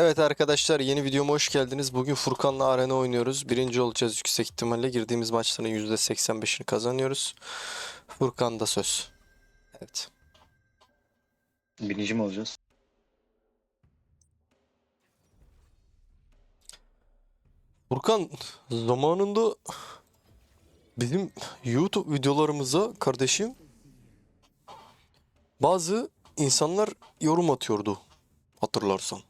Evet arkadaşlar yeni videoma hoş geldiniz. Bugün Furkan'la arena oynuyoruz. Birinci olacağız yüksek ihtimalle. Girdiğimiz maçların %85'ini kazanıyoruz. Furkan'da söz. Evet. Birinci mi olacağız? Furkan zamanında bizim YouTube videolarımıza kardeşim bazı insanlar yorum atıyordu. Hatırlarsan.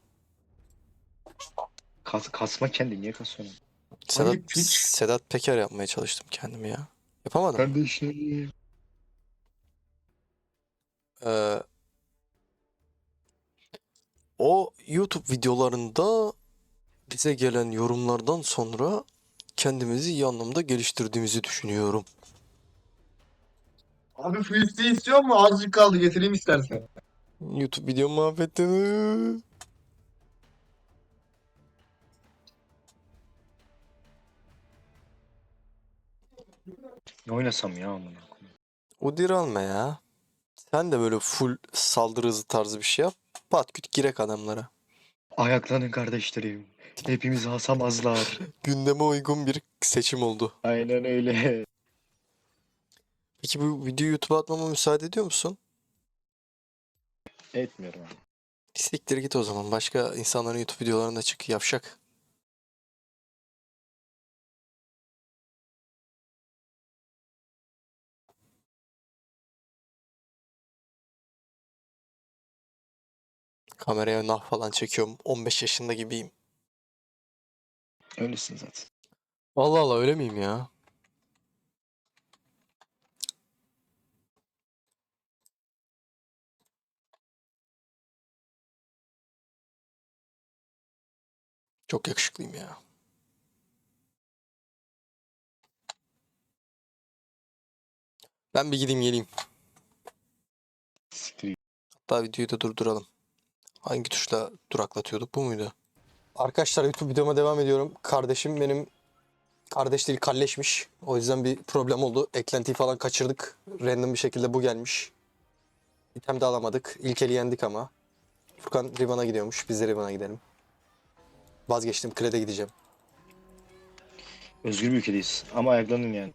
Kas, kasma kendi niye kasıyorsun? Sedat, hiç. Sedat Peker yapmaya çalıştım kendimi ya. Yapamadım. Kardeşlerim. Ee, o YouTube videolarında bize gelen yorumlardan sonra kendimizi iyi anlamda geliştirdiğimizi düşünüyorum. Abi Frisbee istiyor mu? Azıcık kaldı getireyim istersen. YouTube video muhabbetini. Ne oynasam ya amına koyayım. Udir alma ya. Sen de böyle full saldırı hızı tarzı bir şey yap. Pat küt girek adamlara. Ayaklanın kardeşlerim. Hepimizi asamazlar. Gündeme uygun bir seçim oldu. Aynen öyle. Peki bu videoyu YouTube'a atmama müsaade ediyor musun? Etmiyorum abi. Siktir git o zaman. Başka insanların YouTube videolarına çık yavşak. Kameraya nah falan çekiyorum. 15 yaşında gibiyim. Öylesin zaten. Allah Allah öyle miyim ya? Çok yakışıklıyım ya. Ben bir gideyim geleyim. Siktir. Hatta videoyu da durduralım. Hangi tuşla duraklatıyorduk? Bu muydu? Arkadaşlar YouTube videoma devam ediyorum. Kardeşim benim kardeş değil kalleşmiş. O yüzden bir problem oldu. Eklentiyi falan kaçırdık. Random bir şekilde bu gelmiş. İtem de alamadık. İlkeli yendik ama. Furkan Riven'a gidiyormuş. Biz de Riven'a gidelim. Vazgeçtim. Kred'e gideceğim. Özgür bir ülkedeyiz. Ama ayaklanın yani.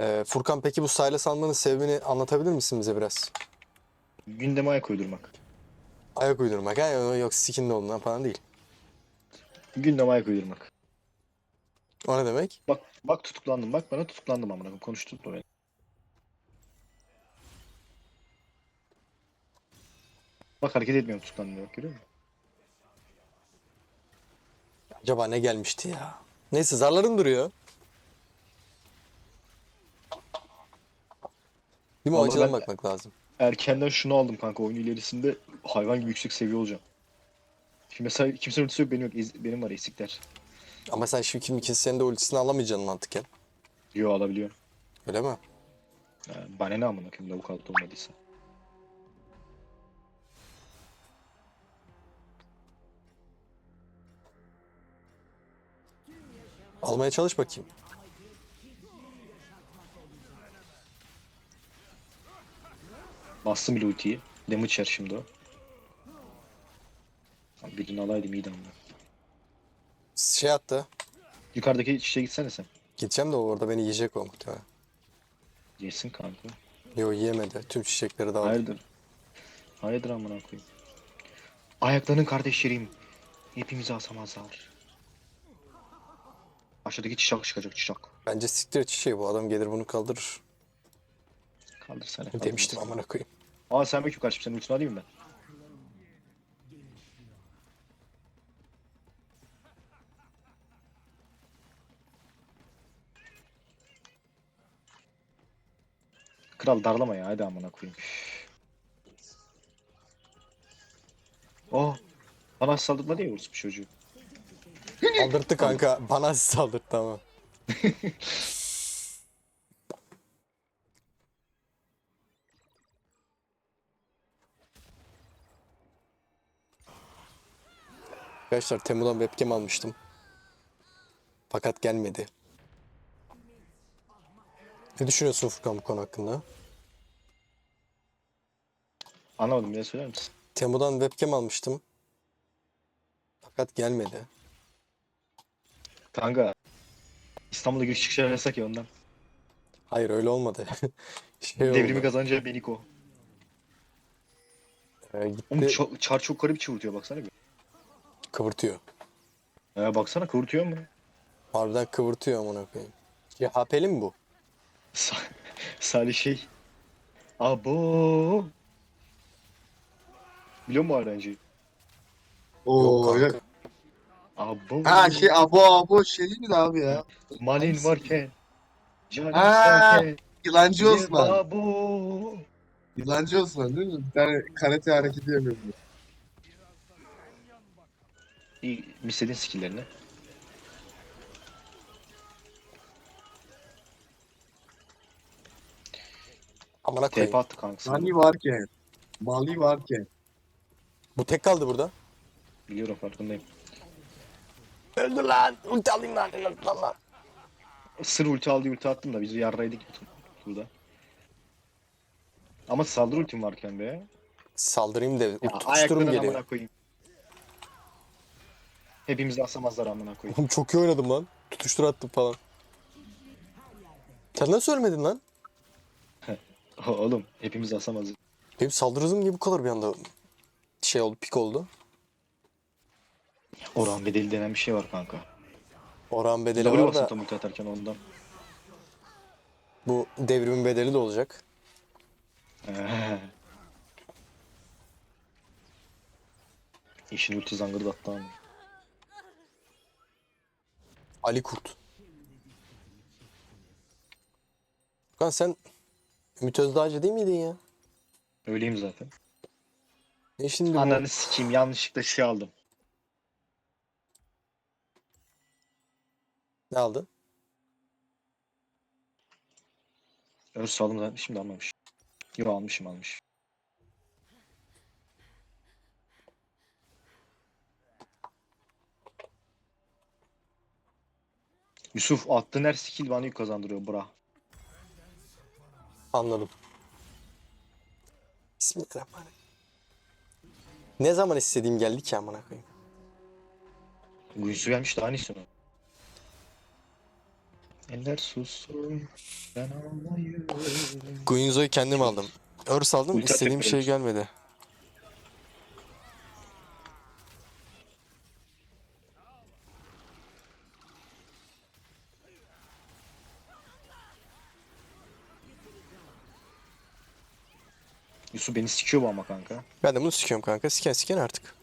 Ee, Furkan peki bu Sylas almanın sebebini anlatabilir misin bize biraz? Gündeme ayak uydurmak. Ayak uydurmak ha yok skinli olduğundan falan değil. Gündeme ayak uydurmak. O ne demek? Bak bak tutuklandım. Bak bana tutuklandım amına koyayım. Konuşturtma beni. Bak hareket etmiyorum tutuklandım bak görüyor musun? Acaba ne gelmişti ya? Neyse zarların duruyor. Değil mi? O Vallahi açıdan ben- bakmak lazım. Erkenden şunu aldım kanka. Oyun ilerisinde hayvan gibi yüksek seviye olacağım. Şimdi mesela kimsenin ultisi yok benim yok. Ez- benim var eksikler. Ama sen şimdi kim ikisi senin de ultisini alamayacaksın mantıken. Yo alabiliyorum. Öyle mi? Yani bana ne amına koyayım lavuk altı olmadıysa. Almaya çalış bakayım. Bastım bile ultiyi. Damage yer şimdi o. Abi birini alaydım iyiydi ama. Şey attı. Yukarıdaki çiçeğe gitsene sen. Gideceğim de orada beni yiyecek o muhtemelen. Yesin kanka. Yo yiyemedi. Tüm çiçekleri de aldı. Hayırdır? Hayırdır amına koyayım. Ayaklanın kardeşlerim. Hepimizi asamazlar. Aşağıdaki çiçek çıkacak çiçek. Bence siktir çiçeği bu adam gelir bunu kaldırır. Kaldır sen. Demiştim amına koyayım. Aa sen belki kaçıp senin ultini alayım ben. Kral darlama ya hadi amına koyayım. Oh. Bana saldırma diye vursun çocuğu. Saldırttı kanka. Bana saldırttı tamam. Arkadaşlar Temu'dan webcam almıştım. Fakat gelmedi. Ne düşünüyorsun Furkan bu konu hakkında? Anlamadım bir de söyler misin? Temu'dan webcam almıştım. Fakat gelmedi. Kanka. İstanbul'a giriş çıkışlar yasak ya ondan. Hayır öyle olmadı. şey Devrimi oldu. kazanınca Beniko. Ee, gitti Oğlum ça- çar çok garip çığırtıyor baksana bir. Kıvırtıyor. Ee, baksana kıvırtıyor mu? Harbiden kıvırtıyor amına koyayım. CHP'li mi bu? Sa- Salih şey. Abo. Biliyor musun öğrenciyi? Oo, Yok. Abo. Ha şey abo abo şey değil mi abi ya? Malin varken. Canin Ha. varken. Yılancı Osman. Abo. Yılancı Osman değil mi? Bir tane karate hareketi yapıyor. İyi, istediğin skill'lerini. Amına TP koyayım. attı kanka. sana. Mali varken. Mali varken. Bu tek kaldı burada. Biliyorum farkındayım. Öldür lan. Ulti alayım lan. öldür lan lan. Sır ulti aldı ulti attım da biz yarraydık bütün burada. Ama saldırı ultim varken be. Saldırayım da Ya, tutuşturum ayaklarına geliyor. amına koyayım. Hepimizi asamazlar amına koyayım. Oğlum çok iyi oynadım lan. Tutuştur attım falan. Sen nasıl ölmedin lan? Oğlum hepimizi asamazlar. Benim saldırı hızım niye bu kadar bir anda şey oldu, pik oldu? Orhan bedeli denen bir şey var kanka. Orhan bedeli W var basın da tam ulti atarken ondan. bu devrimin bedeli de olacak. İşin ulti zangırdattı ama. Ali Kurt. Furkan sen Ümit Özdağcı değil miydin ya? Öyleyim zaten. Ne şimdi bu? Ananı sikeyim yanlışlıkla şey aldım. Ne aldın? Öz aldım zaten şimdi almamış. Yo almışım almış. Yusuf attığın her skill bana yük kazandırıyor bra. Anladım. Bismillahirrahmanirrahim. Ne zaman istediğim geldi ki amına koyayım. Bu Yusuf gelmiş daha istiyorsun? Eller sussun. Ben anlayıyorum. Guinzo'yu kendim aldım. Örs aldım Ulti istediğim şey veriyorsun. gelmedi. Yusuf beni sikiyor bu ama kanka. Ben de bunu sikiyorum kanka. Siken siken artık.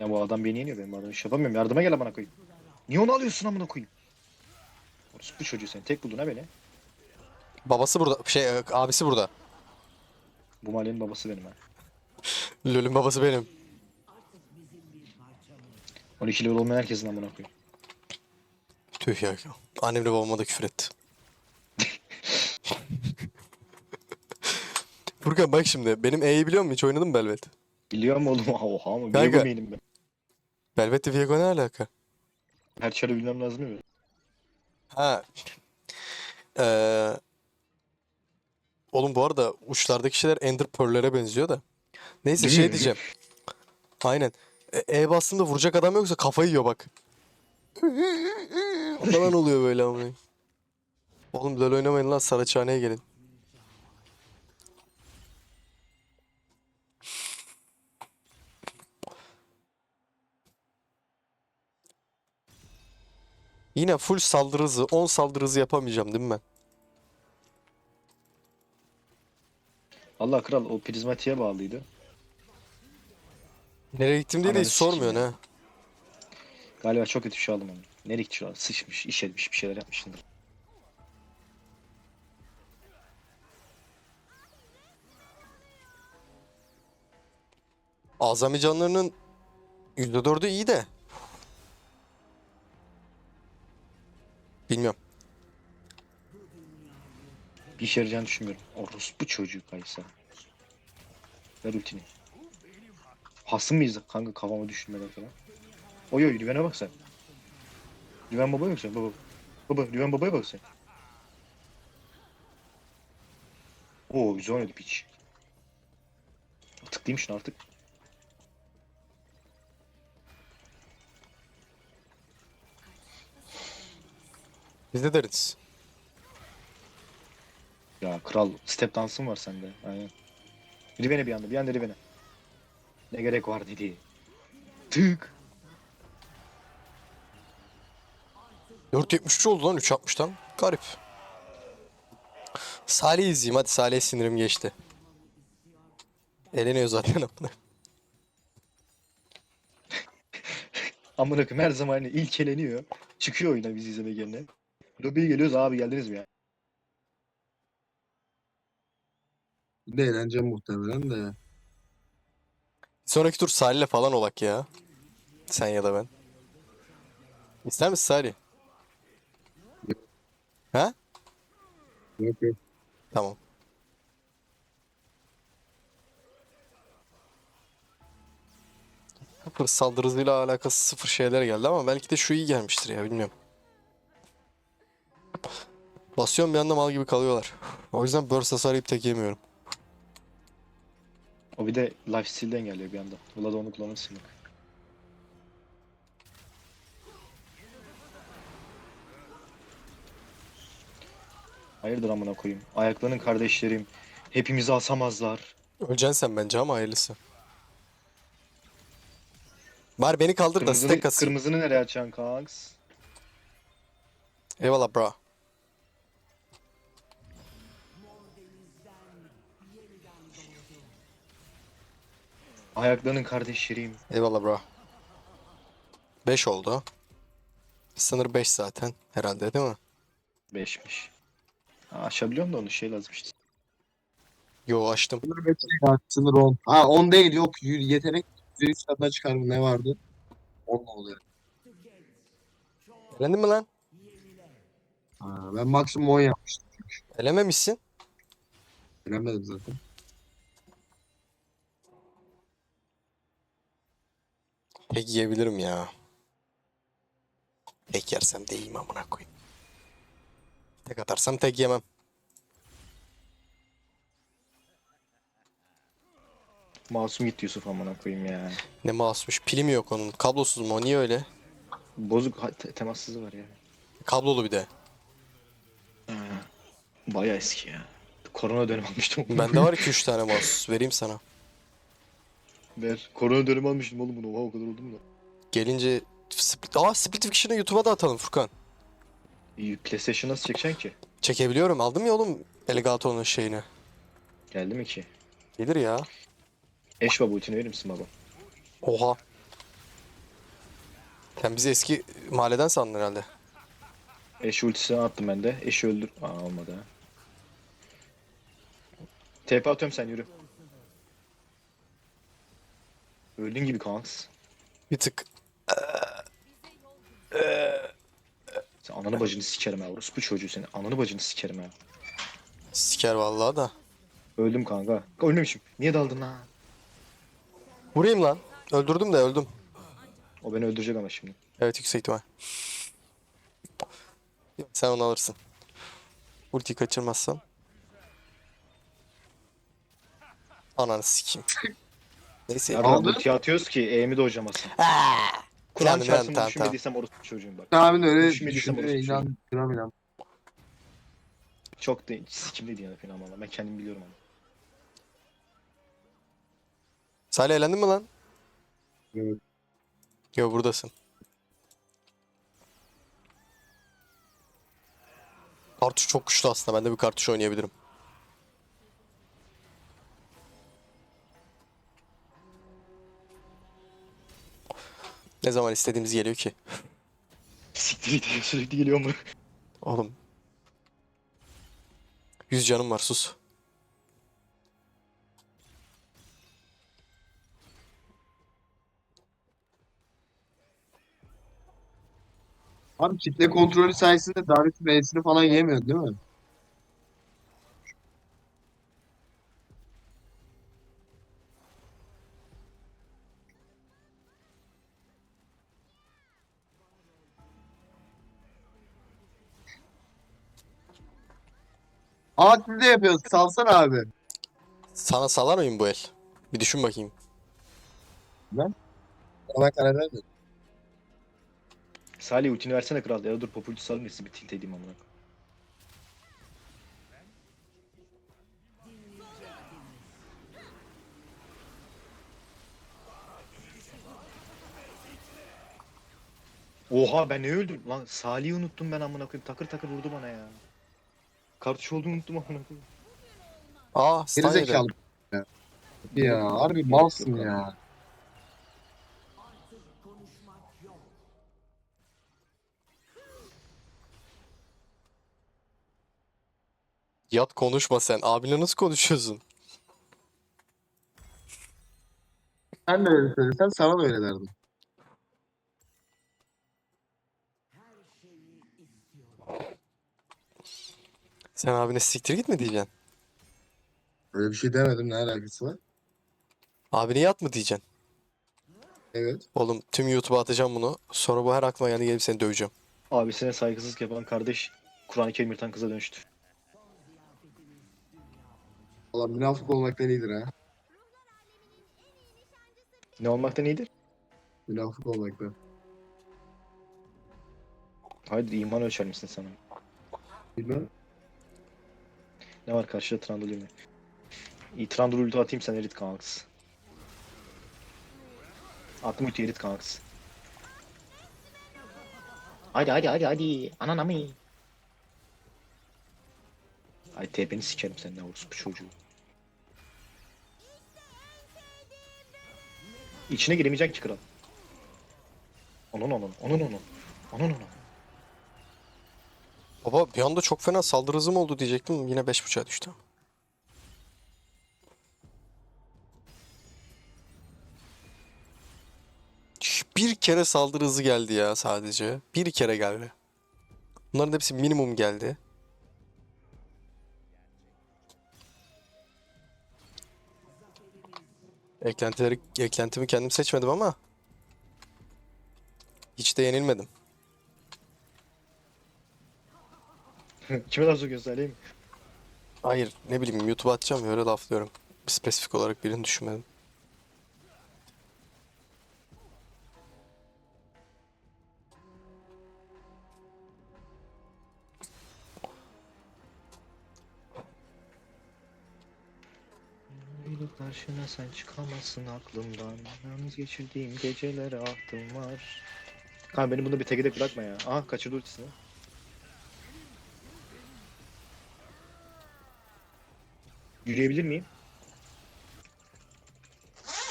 Ya bu adam beni yeniyor benim adam iş yapamıyorum. Yardıma gel amına koyayım. Niye onu alıyorsun amına koyayım? Orası bu çocuğu sen tek buldun ha beni. Babası burada. Şey e, abisi burada. Bu mahallenin babası benim ha. Lol'ün babası benim. 12 level olmayan herkesin amına koyayım. Tüh ya. Annemle babama da küfür etti. Furkan bak şimdi. Benim E'yi biliyor musun? Hiç oynadın mı Belvet? Biliyor mu oğlum? Oha ama Kanka. Viego main'im ben. Belvet'le Viego ne alaka? Her çarı bilmem lazım değil mi? Ha. Ee, oğlum bu arada uçlardaki şeyler Ender Pearl'lere benziyor da. Neyse Değil şey mi? diyeceğim. Aynen. E, E bastığımda vuracak adam yoksa kafayı yiyor bak. Falan oluyor böyle ama. Oğlum LoL oynamayın lan Saraçhane'ye gelin. Yine full saldırı hızı, 10 saldırı hızı yapamayacağım değil mi ben? Allah kral o prizmatiğe bağlıydı. Nereye gittim diye de hiç sikeyim sormuyorsun ha. Galiba çok kötü bir şey aldım onu. Nereye gitti şu an? Sıçmış, iş etmiş, bir şeyler yapmışsındır. Azami canlarının %4'ü iyi de. Bilmiyorum. Bir işe yarayacağını düşünmüyorum. Orospu çocuğu kaysa. Ver ultini. Hasım mıyız kanka kafama düşünmeden falan. Oy oy Rüven'e bak sen. Rüven babaya bak sen baba. Baba Rüven babaya bak sen. Oo güzel oynadı piç. Tıklayayım şunu artık. Biz de deriz. Ya kral step dansın var sende. Aynen. Rivene bir anda, bir anda Rivene. Ne gerek var dedi. Tık. 4.73 oldu lan 3.60'tan. Garip. Salih'i izleyeyim hadi Salih'e sinirim geçti. Eleniyor zaten amına. Amına koyayım her zaman hani ilk eleniyor. Çıkıyor oyuna bizi izlemek yerine. Lobiye geliyoruz abi geldiniz mi ya? Bir de eğleneceğim muhtemelen de. Bir sonraki tur Salih'le falan olak ya. Sen ya da ben. İster misin Salih? Ha? Yok yok. Tamam. Sıfır saldırı hızıyla alakası sıfır şeyler geldi ama belki de şu iyi gelmiştir ya bilmiyorum. Basıyorum bir anda mal gibi kalıyorlar. O yüzden burst hasarı tek yemiyorum. O bir de lifesteal'den geliyor bir anda. Vlad onu kullanırsın bak. Hayırdır amına koyayım. Ayaklarının kardeşlerim. Hepimizi asamazlar. Öleceksin sen bence ama hayırlısı. Bari beni kaldır da Kırmızını, stack kasayım. kırmızını nereye açacaksın kanks? Eyvallah bro. Ayaklarının kardeşlerim. Eyvallah bro. 5 oldu. Sınır 5 zaten herhalde değil mi? Beşmiş. Ha, aşabiliyorum da onu şey lazım işte. Yo açtım. Sınır beş değil abi, Sınır 10. Ha 10 değil yok. Y- Yetenek %100 katına çıkar mı ne vardı? 10 oluyor. Elendin mi lan? Ha, ben maksimum 10 yapmıştım. Elememişsin. Bilemedim zaten. Tek yiyebilirim ya. Tek yersem de yiyeyim amına koyayım. Tek atarsam tek yemem. Masum git Yusuf amına koyayım ya. Ne mouse'muş. Pili mi yok onun? Kablosuz mu? O niye öyle? Bozuk ha- te- temassızı var ya. Kablolu bir de. Bayağı eski ya. Korona dönemi almıştım. Bende var 2-3 tane mouse. Vereyim sana. Ver. Korona dönemi almıştım oğlum bunu. Oha o kadar oldu mu lan? Gelince Split... Aa Split Fiction'ı YouTube'a da atalım Furkan. İyi, PlayStation nasıl çekeceksin ki? Çekebiliyorum. Aldım ya oğlum Elgato'nun şeyini. Geldi mi ki? Gelir ya. Eş baba ultini verir misin baba? Oha. Sen bizi eski mahalleden sandın herhalde. Eş ultisini attım ben de. Eşi öldür... Aa olmadı ha. TP atıyorum sen yürü. Öldün gibi kanks. Bir tık. Sen ananı bacını sikerim ha. Orospu çocuğu seni. Ananı bacını sikerim ha. Siker vallahi da. Öldüm kanka. Ölmemişim. Niye daldın lan? Vurayım lan. Öldürdüm de öldüm. O beni öldürecek ama şimdi. Evet yüksek ihtimal. Yok, Sen onu alırsın. Ultiyi kaçırmazsan. Ananı sikeyim. Neyse. Ya Aldı. ulti atıyoruz ki E'mi de hocamasın. Kur'an Tamam, çarpsın tamam, düşünmediysem orospu çocuğum bak. Tahmin öyle Düşmediysem düşündüğüne orospu inan. İnan inan. Çok da sikimliydi yani falan ama ben kendim biliyorum ama. Salih eğlendin mi lan? Evet. Yo buradasın. Kartuş çok güçlü aslında. Ben de bir kartuş oynayabilirim. Ne zaman istediğimiz geliyor ki? Siktir git sürekli geliyor mu? Oğlum. 100 canım var sus. Abi kitle kontrolü sayesinde davetin E'sini falan yemiyor değil mi? Aa siz de yapıyoruz. Salsana abi. Sana salar mıyım bu el? Bir düşün bakayım. Bana karar verme. Salih ultini versene kral. Ya dur pop ulti salın bir tilt edeyim amına. koyayım. Oha ben ne öldüm? Lan Salih'i unuttum ben amına koyayım. Takır takır vurdu bana ya. Kartuş olduğunu unuttum amına koyayım. Aa Geri stun yedi. zekalı. Ya. ya harbi malsın ya. Yat konuşma sen. Abinle nasıl konuşuyorsun? Sen de öyle söylesen sana da öyle derdim. Sen abine siktir git mi diyeceksin? Öyle bir şey demedim ne alakası var? Abine yat mı diyeceksin? Evet. Oğlum tüm YouTube'a atacağım bunu. Sonra bu her aklıma geldi gelip seni döveceğim. Abisine saygısızlık yapan kardeş Kur'an-ı Kerim yırtan kıza dönüştü. Valla münafık olmaktan iyidir ha. Ne olmaktan iyidir? Münafık olmaktan. Haydi iman ölçer misin sana? Bilmem. Ne var karşıda Trundle mi? İyi Trundle ulti atayım sen erit kanks. Attım ulti erit kanks. Hadi hadi hadi hadi. Anan ami. Ay TP'ni sikerim sen ne olursun çocuğu. İçine giremeyeceksin ki kral. Onun onun onun onun. Onun onun. Baba bir anda çok fena saldırı hızım oldu diyecektim. Yine 5.5'a düştü. Bir kere saldırı hızı geldi ya sadece. Bir kere geldi. Bunların hepsi minimum geldi. Eklentileri, eklentimi kendim seçmedim ama hiç de yenilmedim. Kime laf sokuyorsun mi? Hayır ne bileyim YouTube'a atacağım ya öyle laflıyorum. Spesifik olarak birini düşünmedim. Karşına sen çıkamazsın aklımdan. Yalnız geçirdiğim gecelere ahtım var. Kanka beni bunda bir tekede bırakma ya. Aha kaçırdı ultisini. Yürüyebilir miyim?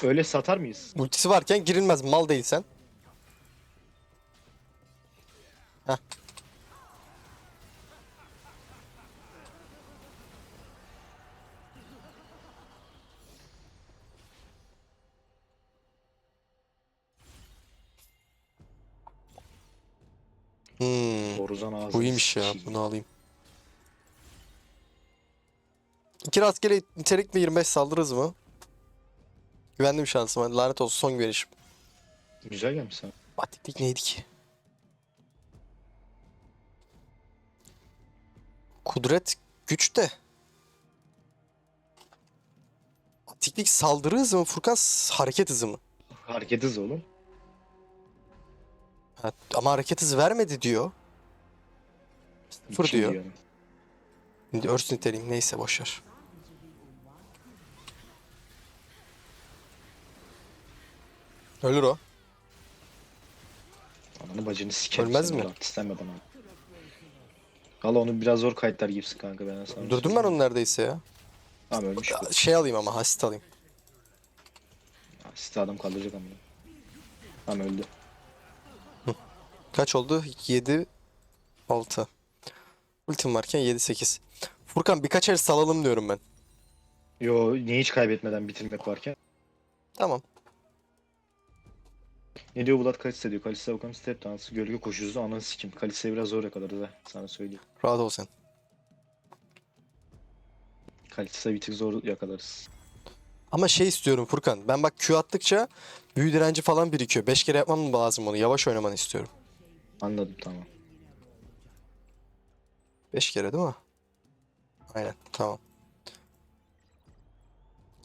Öyle satar mıyız? Ultisi varken girilmez mal değilsen. Heh. Hmm. Boruzan ağzını Bu iyiymiş ya. Bunu alayım. İki rastgele nitelikli 25 saldırı hızı mı? Güvendim şansıma. Lanet olsun son güvenişim. Güzel gelmiş sana. Batiklik neydi ki? Kudret güç de. Batiklik saldırı hızı mı Furkan? Hareket hızı mı? Hareket hızı oğlum. Ha, ama hareket hızı vermedi diyor. Sıfır İki diyor. örs niteliğim neyse boşver. Ölür o. Ananı bacını sikerim. Ölmez mi? Murat, İsteme bana. Valla onu biraz zor kayıtlar gibisin kanka ben sana. Durdum ben onu neredeyse ya. Tamam ölmüş bu. Şey alayım ama hasit alayım. Site adam kaldıracak ama. Tamam öldü. Kaç oldu? 7 6. Ultim varken 7 8. Furkan birkaç el salalım diyorum ben. Yo niye hiç kaybetmeden bitirmek varken? Tamam. Ne diyor Vlad Kalista diyor. Kalista Okan step dansı gölge koşusu ananı sikim. Kalista'yı biraz zor yakalarız ha sana söyleyeyim. Rahat ol sen. Kalista bir tık zor yakalarız. Ama şey istiyorum Furkan. Ben bak Q attıkça büyü direnci falan birikiyor. 5 kere yapmam lazım onu. Yavaş oynamanı istiyorum. Anladım tamam. 5 kere değil mi? Aynen tamam.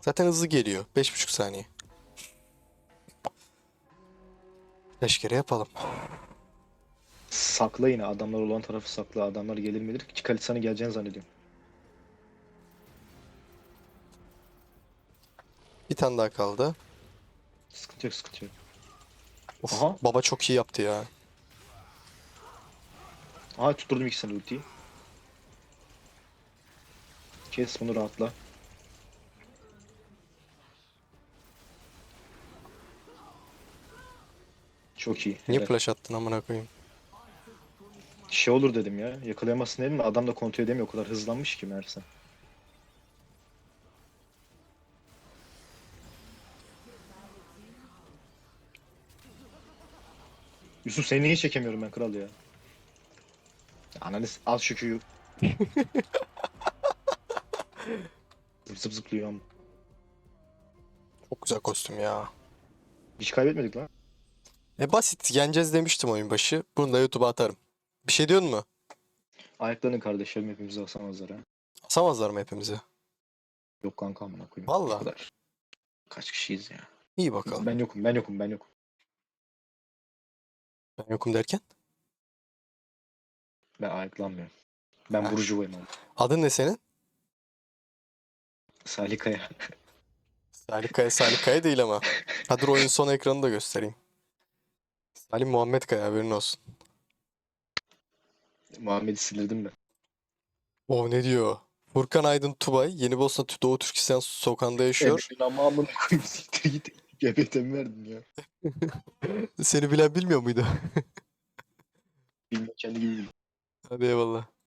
Zaten hızlı geliyor. 5,5 saniye. 5 kere yapalım. Sakla yine adamlar olan tarafı sakla. Adamlar gelir midir? Kalisa'nın geleceğini zannediyorum. Bir tane daha kaldı. Sıkıntı yok sıkıntı yok. Of, Aha. baba çok iyi yaptı ya. Aha tutturdum ikisini ultiyi. Kes bunu rahatla. Çok iyi. Niye helal. flash attın amına koyayım? Şey olur dedim ya. Yakalayamazsın dedim de adam da kontrol edemiyor. O kadar hızlanmış ki meğerse. Yusuf seni niye çekemiyorum ben kral ya? Ananı al şu Q'yu. zıp zıp zıplıyor ama. Çok güzel kostüm ya. Hiç kaybetmedik lan. E basit yeneceğiz demiştim oyun başı. Bunu da YouTube'a atarım. Bir şey diyorsun mu? Ayaklarını kardeşlerim hepimizi asamazlar ha. Asamazlar mı hepimizi? Yok kanka amına koyayım. Vallahi. O kadar. Kaç kişiyiz ya? İyi bakalım. Ben yokum, ben yokum, ben yokum. Ben yokum derken. Ben ayaklanmıyorum. Ben Ha. burjuvayım ama. Adın ne senin? Salih Kaya. Salih Kaya, Salih Kaya değil ama. Hadi dur oyun son ekranı da göstereyim. Salih Muhammed Kaya haberin olsun. Muhammed'i silirdim ben. O ne diyor? Furkan Aydın Tubay, Yeni Bosna Doğu Türkistan sokağında yaşıyor. Emin ama amına koyayım siktir git. GBT'mi verdin ya. Seni bilen bilmiyor muydu? Bilmiyorum kendi gibi. Hadi eyvallah.